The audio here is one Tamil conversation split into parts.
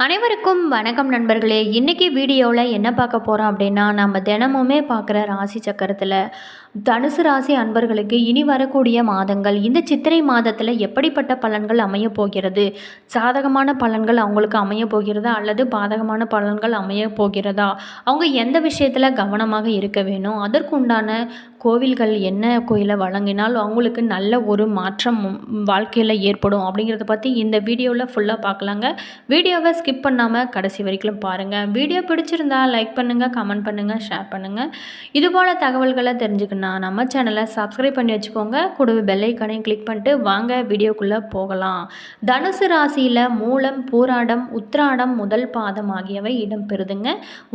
அனைவருக்கும் வணக்கம் நண்பர்களே. இன்றைக்கி வீடியோவில் என்ன பார்க்க போகிறோம் அப்படின்னா நம்ம தினமுமே பார்க்குற ராசி சக்கரத்தில் தனுசு ராசி அன்பர்களுக்கு இனி வரக்கூடிய மாதங்கள் இந்த சித்திரை மாதத்தில் எப்படிப்பட்ட பலன்கள் அமைய போகிறது? சாதகமான பலன்கள் அவங்களுக்கு அமைய போகிறதா? அல்லது பாதகமான பலன்கள் அமைய போகிறதா? அவங்க எந்த விஷயத்தில் கவனமாக இருக்க வேணும்? அதற்கு உண்டான கோவில்கள் என்ன கோயிலை வழங்கினால் அவங்களுக்கு நல்ல ஒரு மாற்றம் வாழ்க்கையில் ஏற்படும் அப்படிங்கிறத பற்றி இந்த வீடியோவில் ஃபுல்லாக பார்க்கலாங்க. வீடியோவை ஸ்கிப் பண்ணாமல் கடைசி வரைக்கும் பாருங்கள் வீடியோ பிடிச்சிருந்தா லைக் பண்ணுங்கள் கமெண்ட் பண்ணுங்கள் ஷேர் பண்ணுங்கள் இதுபோல் தகவல்களை தெரிஞ்சுக்கணும். நம்ம சேனலை சப்ஸ்கிரைப் பண்ணி வச்சுக்கோங்க. கூடவே பெல்லைக்கானையும் கிளிக் பண்ணிட்டு வாங்க வீடியோக்குள்ளே போகலாம். தனுசு ராசியில் மூலம் பூராடம் உத்ராடம் முதல் பாதம் ஆகியவை இடம்பெறுதுங்க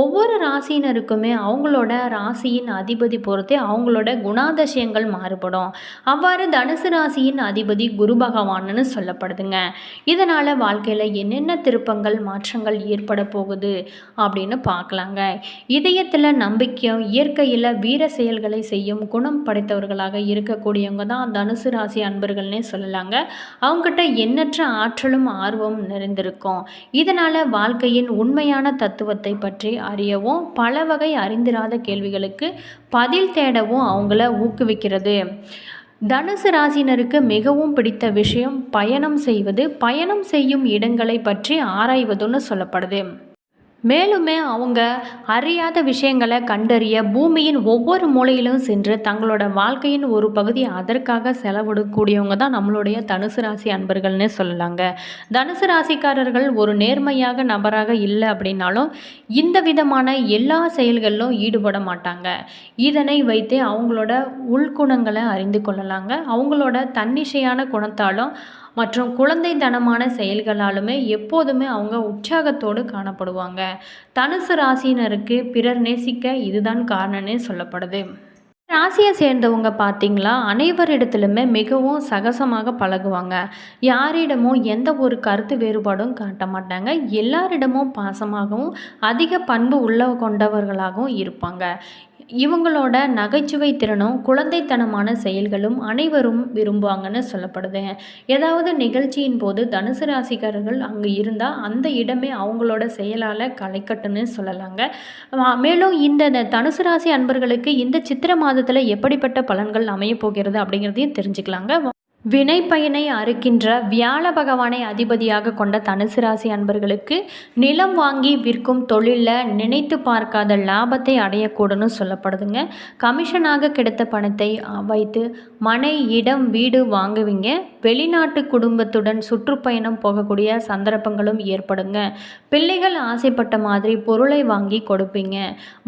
ஒவ்வொரு ராசியினருக்குமே அவங்களோட ராசியின் அதிபதி பொறுத்தே அவங்களோட குணாதிசயங்கள் மாறுபடும். அவ்வாறு தனுசு ராசியின் அதிபதி குரு பகவான்னு சொல்லப்படுதுங்க. இதனால் வாழ்க்கையில் என்னென்ன திருப்பங்கள் மாற்றங்கள் ஏற்பட போகுது அப்படின்னு பார்க்கலாங்க. இதயத்தில் நம்பிக்கையும் இயற்கையில் வீர செயல்களை செய்யும் குணம் படைத்தவர்களாக இருக்கக்கூடியவங்க தான் தனுசு ராசி அன்பர்கள்னே சொல்லலாங்க. அவங்ககிட்ட எண்ணற்ற ஆற்றலும் ஆர்வமும் நிறைந்திருக்கும். இதனால் வாழ்க்கையின் உண்மையான தத்துவத்தை பற்றி அறியவும் பல வகை அறிந்திராத கேள்விகளுக்கு பதில் தேடவும் அவங்கள ஊக்குவிக்கிறது. தனுசு ராசினருக்கு மிகவும் பிடித்த விஷயம் பயணம் செய்வது. பயணம் செய்யும் இடங்களை பற்றி ஆராய்வதுன்னு சொல்லப்படுது. மேலுமே அவங்க அறியாத விஷயங்களை கண்டறிய பூமியின் ஒவ்வொரு மூலையிலும் சென்று தங்களோட வாழ்க்கையின் ஒரு பகுதி அதற்காக செலவிடக்கூடியவங்க தான் நம்மளுடைய தனுசு ராசி அன்பர்கள்னே சொல்லலாங்க. தனுசு ராசிக்காரர்கள் ஒரு நேர்மையாக நபராக இல்லை அப்படின்னாலும் இந்த விதமான எல்லா செயல்களிலும் ஈடுபட மாட்டாங்க. இதனை வைத்தே அவங்களோட உள்குணங்களை அறிந்து கொள்ளலாங்க. அவங்களோட தன்னிச்சையான குணத்தாலும் மற்றும் குழந்தைத்தனமான செயல்களாலுமே எப்போதுமே அவங்க உற்சாகத்தோடு காணப்படுவாங்க. தனுசு ராசியினருக்கு பிறர் நேசிக்க இதுதான் காரணம்னே சொல்லப்படுது. ராசியை சேர்ந்தவங்க பார்த்தீங்களா? அனைவரிடத்திலுமே மிகவும் சகசமாக பழகுவாங்க. யாரிடமும் எந்த ஒரு கருத்து வேறுபாடும் காட்ட மாட்டாங்க. எல்லாரிடமும் பாசமாகவும் அதிக பண்பு உள்ள கொண்டவர்களாகவும் இருப்பாங்க. இவங்களோட நகைச்சுவை திறனும் குழந்தைத்தனமான செயல்களும் அனைவரும் விரும்புவாங்கன்னு சொல்லப்படுது. ஏதாவது நிகழ்ச்சியின் போது தனுசு ராசிக்காரர்கள் அங்கே இருந்தால் அந்த இடமே அவங்களோட செயலால் களைக்கட்டுன்னு சொல்லலாங்க. மேலும் இந்த தனுசு ராசி அன்பர்களுக்கு இந்த சித்திர மாதத்தில் எப்படிப்பட்ட பலன்கள் அமையப் போகிறது அப்படிங்கிறதையும் தெரிஞ்சுக்கலாங்க. வினை பயனை அறுக்கின்ற வியாழ பகவானை அதிபதியாக கொண்ட தனுசு ராசி அன்பர்களுக்கு நிலம் வாங்கி விற்கும் தொழிலில் நினைத்து பார்க்காத லாபத்தை அடையக்கூடும்னு சொல்லப்படுதுங்க. கமிஷனாக கிடைத்த பணத்தை வைத்து மனை இடம் வீடு வாங்குவீங்க. வெளிநாட்டு குடும்பத்துடன் சுற்றுப்பயணம் போகக்கூடிய சந்தர்ப்பங்களும் ஏற்படுங்க. பிள்ளைகள் ஆசைப்பட்ட மாதிரி பொருளை வாங்கி கொடுப்பீங்க.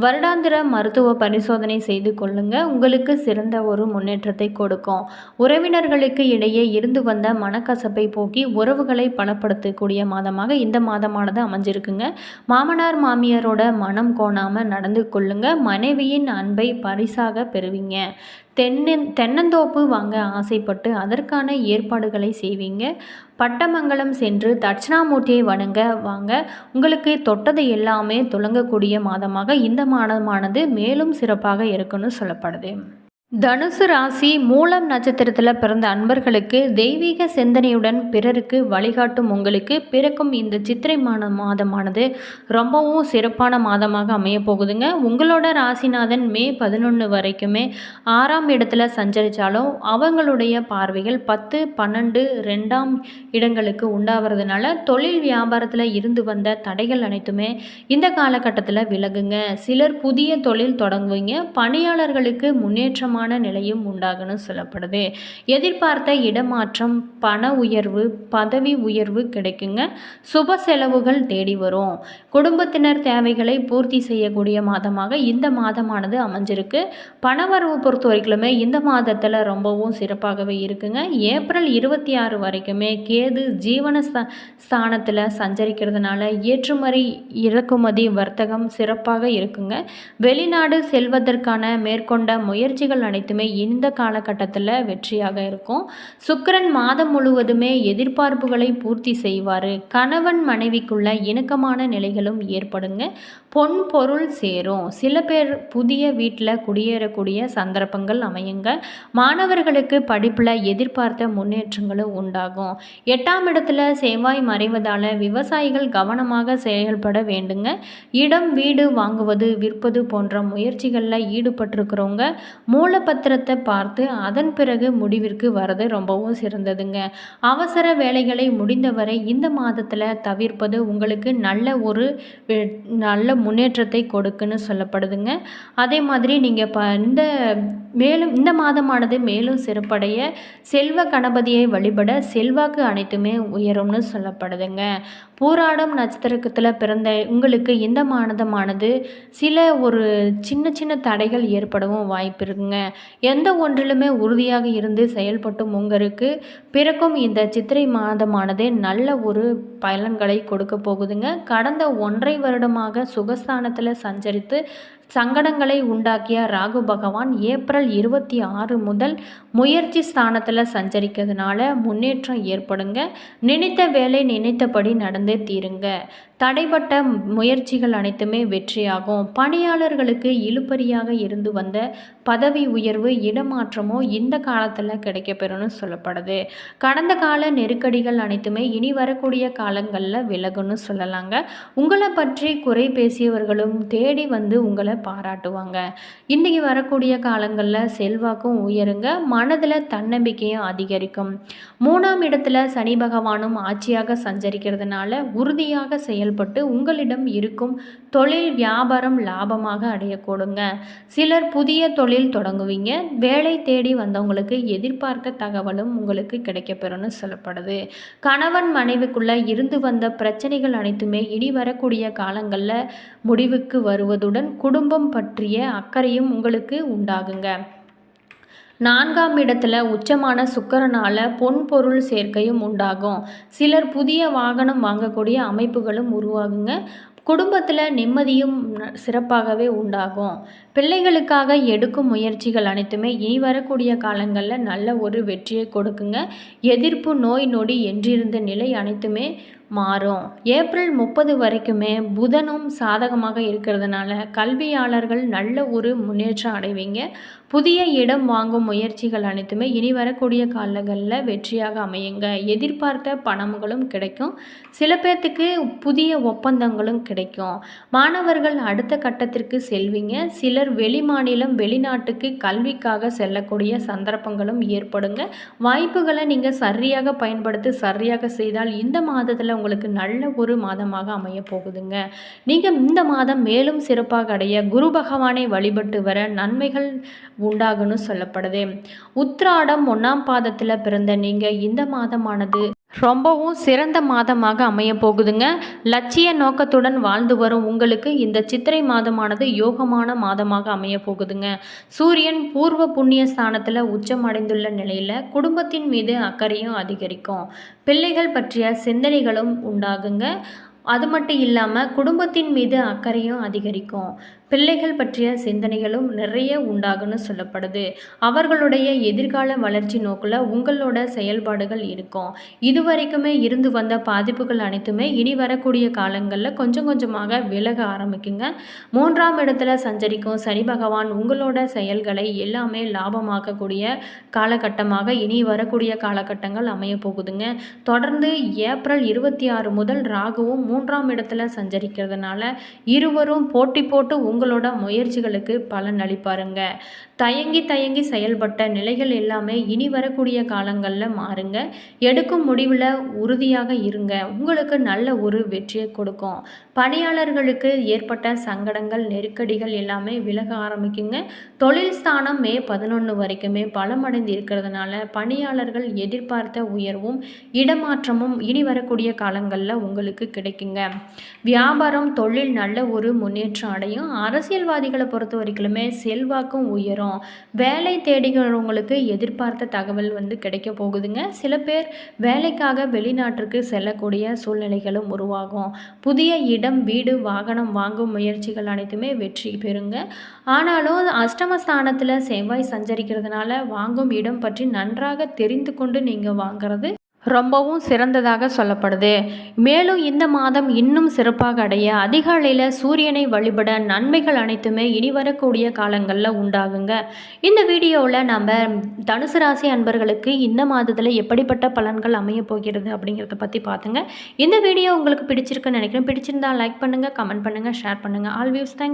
வருடாந்திர மருத்துவ பரிசோதனை செய்து கொள்ளுங்க. உங்களுக்கு சிறந்த ஒரு முன்னேற்றத்தை கொடுக்கும். உறவினர்களுக்கு இடையே இருந்து வந்த மனக்கசப்பை போக்கி உறவுகளை பலப்படுத்தக்கூடிய மாதமாக இந்த மாதமானது அமைஞ்சிருக்குங்க. மாமனார் மாமியாரோட மனம் கோணாமல் நடந்து கொள்ளுங்க. மனைவியின் அன்பை பரிசாக பெறுவீங்க. தென்னன் தென்னந்தோப்பு வாங்க ஆசைப்பட்டு அதற்கான ஏற்பாடுகளை செய்வீங்க. பட்டமங்கலம் சென்று தட்சிணாமூர்த்தியை வணங்க வாங்க. உங்களுக்கு தொட்டது எல்லாமே துளங்கக்கூடிய மாதமாக இந்த மாதமானது மேலும் சிறப்பாக இருக்குன்னு சொல்லப்படுது. தனுசு ராசி மூலம் நட்சத்திரத்தில் பிறந்த அன்பர்களுக்கு தெய்வீக சிந்தனையுடன் பிறருக்கு வழிகாட்டும் உங்களுக்கு பிறக்கும் இந்த சித்திரை மாத மாதமானது ரொம்பவும் சிறப்பான மாதமாக அமைய போகுதுங்க. உங்களோட ராசிநாதன் மே பதினொன்று வரைக்குமே ஆறாம் இடத்துல சஞ்சரித்தாலும் அவங்களுடைய பார்வைகள் பத்து பன்னெண்டு ரெண்டாம் இடங்களுக்கு உண்டாகிறதுனால தொழில் வியாபாரத்தில் இருந்து வந்த தடைகள் அனைத்துமே இந்த காலகட்டத்தில் விலகுங்க. சிலர் புதிய தொழில் தொடங்குவீங்க. பணியாளர்களுக்கு முன்னேற்றமாக மோசமான நிலையும் உண்டாகணும் சொல்லப்படுது. எதிர்பார்த்த இடமாற்றம் பண உயர்வு பதவி உயர்வு கிடைக்குங்க. சுப செலவுகள் தேடி வரும். குடும்பத்தினர் தேவைகளை பூர்த்தி செய்யக்கூடிய மாதமாக இந்த மாதமானது அமைஞ்சிருக்கு. பணவரவு பொறுத்த வரைக்குமே இந்த மாதத்தில் ரொம்பவும் சிறப்பாகவே இருக்குங்க. ஏப்ரல் இருபத்தி ஆறு வரைக்குமே கேது ஜீவன ஸ்தானத்தில் சஞ்சரிக்கிறதுனால ஏற்றுமதி இறக்குமதி வர்த்தகம் சிறப்பாக இருக்குங்க. வெளிநாடு செல்வதற்கான மேற்கொண்ட முயற்சிகள் அனைத்துமே இந்த காலகட்டத்தில் வெற்றியாக இருக்கும். சுக்கரன் மாதம் முழுவதுமே எதிர்பார்ப்புகளை பூர்த்தி செய்வார். கணவன் மனைவிக்குள்ள இணக்கமான நிலைகளும் ஏற்படுங்க. பொன் பொருள் சேரும். சில பேர் புதிய வீட்டில் குடியேறக்கூடிய சந்தர்ப்பங்கள் அமையுங்க. மாணவர்களுக்கு படிப்பில் எதிர்பார்த்த முன்னேற்றங்களும் உண்டாகும். எட்டாம் இடத்துல செவ்வாய் மறைவதால் விவசாயிகள் கவனமாக செயல்பட வேண்டுங்க. இடம் வீடு வாங்குவது விற்பது போன்ற முயற்சிகளில் ஈடுபட்டிருக்கிறவங்க பத்திரத்தை பார்த்து அதன் பிறகு முடிவிற்கு வரது ரொம்பவும் சிறந்ததுங்க. அவசர வேலைகளை முடிந்தவரை இந்த மாதத்தில் தவிர்ப்பது உங்களுக்கு நல்ல ஒரு நல்ல முன்னேற்றத்தை கொடுக்குன்னு சொல்லப்படுதுங்க. அதே மாதிரி நீங்கள் ப இந்த மேலும் இந்த மாதமானது மேலும் சிறப்படைய செல்வ கணபதியை வழிபட செல்வாக்கு அனைத்துமே உயரும்னு சொல்லப்படுதுங்க. போராடும் நட்சத்திரத்தில் பிறந்த உங்களுக்கு இந்த மாதமானது சில ஒரு சின்ன சின்ன தடைகள் ஏற்படவும் வாய்ப்பு இருக்குங்க. எந்த ஒன்றிலுமே உறுதியாக இருந்து செயல்பட்டும் உங்களுக்கு பிறக்கும் இந்த சித்திரை மாதமானது நல்ல ஒரு பலன்களை கொடுக்க போகுதுங்க. கடந்த ஒன்றை வருடமாக சுகஸ்தானத்தில் சஞ்சரித்து சங்கடங்களை உண்டாக்கிய ராகு பகவான் ஏப்ரல் இருபத்தி ஆறு முதல் முயற்சி ஸ்தானத்தில் சஞ்சரிக்கிறதுனால முன்னேற்றம் ஏற்படுங்க. நினைத்த வேலை நினைத்தபடி நடந்தே தீருங்க. தடைப்பட்ட முயற்சிகள் அனைத்துமே வெற்றியாகும். பணியாளர்களுக்கு இழுபறியாக இருந்து வந்த பதவி உயர்வு இடமாற்றமோ இந்த காலத்தில் கிடைக்கப்பெறும்னு சொல்லப்படுது. கடந்த கால நெருக்கடிகள் அனைத்துமே இனி வரக்கூடிய காலங்களில் விலகும்னு சொல்லலாங்க. உங்களை பற்றி குறை பேசியவர்களும் தேடி வந்து உங்களை பாராட்டுவாங்க. இன்றைக்கி வரக்கூடிய காலங்களில் செல்வாக்கும் உயருங்க. மனதில் தன்னம்பிக்கையும் அதிகரிக்கும். மூணாம் இடத்துல சனி பகவானும் ஆட்சியாக சஞ்சரிக்கிறதுனால உறுதியாக செயல்பட்டு உங்களிடம் இருக்கும் தொழில் வியாபாரம் லாபமாக அடையக்கூடுங்க. சிலர் புதிய தொழில் தொடங்குவீங்க. வேலை தேடி வந்தவங்களுக்கு எதிர்பார்த்த தகவலும் உங்களுக்கு கிடைக்கப்பெறும்னு சொல்லப்படுது. கணவன் மனைவிக்குள்ள இருந்து வந்த பிரச்சனைகள் அனைத்துமே இனி வரக்கூடிய காலங்களில் முடிவுக்கு வருவதுடன் குடும்ப குடும்பம் பற்றிய அக்கறையும் உங்களுக்கு உண்டாகுங்க. நான்காம் இடத்துல உச்சமான சுக்கரனால பொன் பொருள் சேர்க்கையும் உண்டாகும். சிலர் புதிய வாகனம் வாங்கக்கூடிய அமைப்புகளும் உருவாகுங்க. குடும்பத்தில் நிம்மதியும் சிறப்பாகவே உண்டாகும். பிள்ளைகளுக்காக எடுக்கும் முயற்சிகள் அனைத்துமே இனி வரக்கூடிய காலங்களில் நல்ல ஒரு வெற்றியை கொடுக்குங்க. எதிர்ப்பு நோய் நொடி என்றிருந்த நிலை அனைத்துமே மாறும். ஏப்ரல் முப்பது வரைக்குமே புதனும் சாதகமாக இருக்கிறதுனால கல்வியாளர்கள் நல்ல ஒரு முன்னேற்றம் அடைவீங்க. புதிய இடம் வாங்கும் முயற்சிகள் அனைத்துமே இனி வரக்கூடிய காலங்களில் வெற்றியாக அமையுங்க. எதிர்பார்த்த பணங்களும் கிடைக்கும். சில பேர்த்துக்கு புதிய ஒப்பந்தங்களும் கிடைக்கும். மாணவர்கள் அடுத்த கட்டத்திற்கு செல்வீங்க. சிலர் வெளிமாநிலம் வெளிநாட்டுக்கு கல்விக்காக செல்லக்கூடிய சந்தர்ப்பங்களும் ஏற்படுங்க. வாய்ப்புகளை நீங்கள் சரியாக பயன்படுத்தி சரியாக செய்தால் இந்த மாதத்தில் உங்களுக்கு நல்ல ஒரு மாதமாக அமைய போகுதுங்க. நீங்கள் இந்த மாதம் மேலும் சிறப்பாக அடைய குரு பகவானை வழிபட்டு வர நன்மைகள் உண்டாகும்னு சொல்லப்படுது. உத்ராடம் ஒன்றாம் பாதத்தில் பிறந்த நீங்கள் இந்த மாதமானது ரொம்பவும் சிறந்த மாதமாக அமைய போகுதுங்க. லட்சிய நோக்கத்துடன் வாழ்ந்து வரும் உங்களுக்கு இந்த சித்திரை மாதமானது யோகமான மாதமாக அமைய போகுதுங்க. சூரியன் பூர்வ புண்ணிய ஸ்தானத்தில் உச்சம் அடைந்துள்ள நிலையில் குடும்பத்தின் மீது அக்கறையும் அதிகரிக்கும். பிள்ளைகள் பற்றிய சிந்தனைகளும் உண்டாகுங்க. அது மட்டும் இல்லாமல் குடும்பத்தின் மீது அக்கறையும் அதிகரிக்கும். பிள்ளைகள் பற்றிய சிந்தனைகளும் நிறைய உண்டாகும்னு சொல்லப்படுது. அவர்களுடைய எதிர்கால வளர்ச்சி நோக்கில் உங்களோட செயல்பாடுகள் இருக்கும். இதுவரைக்குமே இருந்து வந்த பாதிப்புகள் அனைத்துமே இனி வரக்கூடிய காலங்களில் கொஞ்சம் கொஞ்சமாக விலக ஆரம்பிக்குங்க. மூன்றாம் இடத்துல சஞ்சரிக்கும் சனி பகவான் உங்களோட செயல்களை எல்லாமே லாபமாக்கக்கூடிய காலகட்டமாக இனி வரக்கூடிய காலகட்டங்கள் அமைய போகுதுங்க. தொடர்ந்து ஏப்ரல் இருபத்தி ஆறு முதல் ராகுவும் மூன்றாம் இடத்துல சஞ்சரிக்கிறதுனால இருவரும் போட்டி போட்டு உங்களோட முயற்சிகளுக்கு பலன் அளிப்பாருங்க. தயங்கி தயங்கி செயல்பட்ட நிலைகள் எல்லாமே இனி வரக்கூடிய காலங்களில் மாறுங்க. எடுக்கும் முடிவில் உறுதியாக இருங்க. உங்களுக்கு நல்ல ஒரு வெற்றியை கொடுக்கும். பணியாளர்களுக்கு ஏற்பட்ட சங்கடங்கள் நெருக்கடிகள் எல்லாமே விலக ஆரம்பிக்குங்க. தொழில் ஸ்தானம் மே பதினொன்று வரைக்குமே பலமடைந்து இருக்கிறதுனால பணியாளர்கள் எதிர்பார்த்த உயர்வும் இடமாற்றமும் இனி வரக்கூடிய காலங்களில் உங்களுக்கு கிடைக்கும். கிடைக்குங்க வியாபாரம் தொழில் நல்ல ஒரு முன்னேற்றம் அடையும். அரசியல்வாதிகளை பொறுத்த வரைக்குமே செல்வாக்கும் உயரும். வேலை தேடிக்கிறவங்களுக்கு எதிர்பார்த்த தகவல் வந்து கிடைக்க போகுதுங்க. சில பேர் வேலைக்காக வெளிநாட்டிற்கு செல்லக்கூடிய சூழ்நிலைகளும் உருவாகும். புதிய இடம் வீடு வாகனம் வாங்கும் முயற்சிகள் அனைத்துமே வெற்றி பெறுங்க. ஆனாலும் அஷ்டமஸ்தானத்தில் செவ்வாய் சஞ்சரிக்கிறதுனால வாங்கும் இடம் பற்றி நன்றாக தெரிந்து கொண்டு நீங்கள் வாங்குறது ரொம்பவும் சிறந்ததாக சொல்லப்படுது. மேலும் இந்த மாதம் இன்னும் சிறப்பாக அடைய அதிகாலையில் சூரியனை வழிபட நன்மைகள் அனைத்துமே இனி வரக்கூடிய காலங்களில் உண்டாகுங்க. இந்த வீடியோவில் நம்ம தனுசு ராசி அன்பர்களுக்கு இந்த மாதத்தில் எப்படிப்பட்ட பலன்கள் அமைய போகிறது அப்படிங்கிறத பற்றி பார்த்துங்க. இந்த வீடியோ உங்களுக்கு பிடிச்சிருக்குன்னு நினைக்கிறேன். பிடிச்சிருந்தா லைக் பண்ணுங்கள் கமெண்ட் பண்ணுங்கள் ஷேர் பண்ணுங்கள் ஆல் வியூஸ் தேங்க்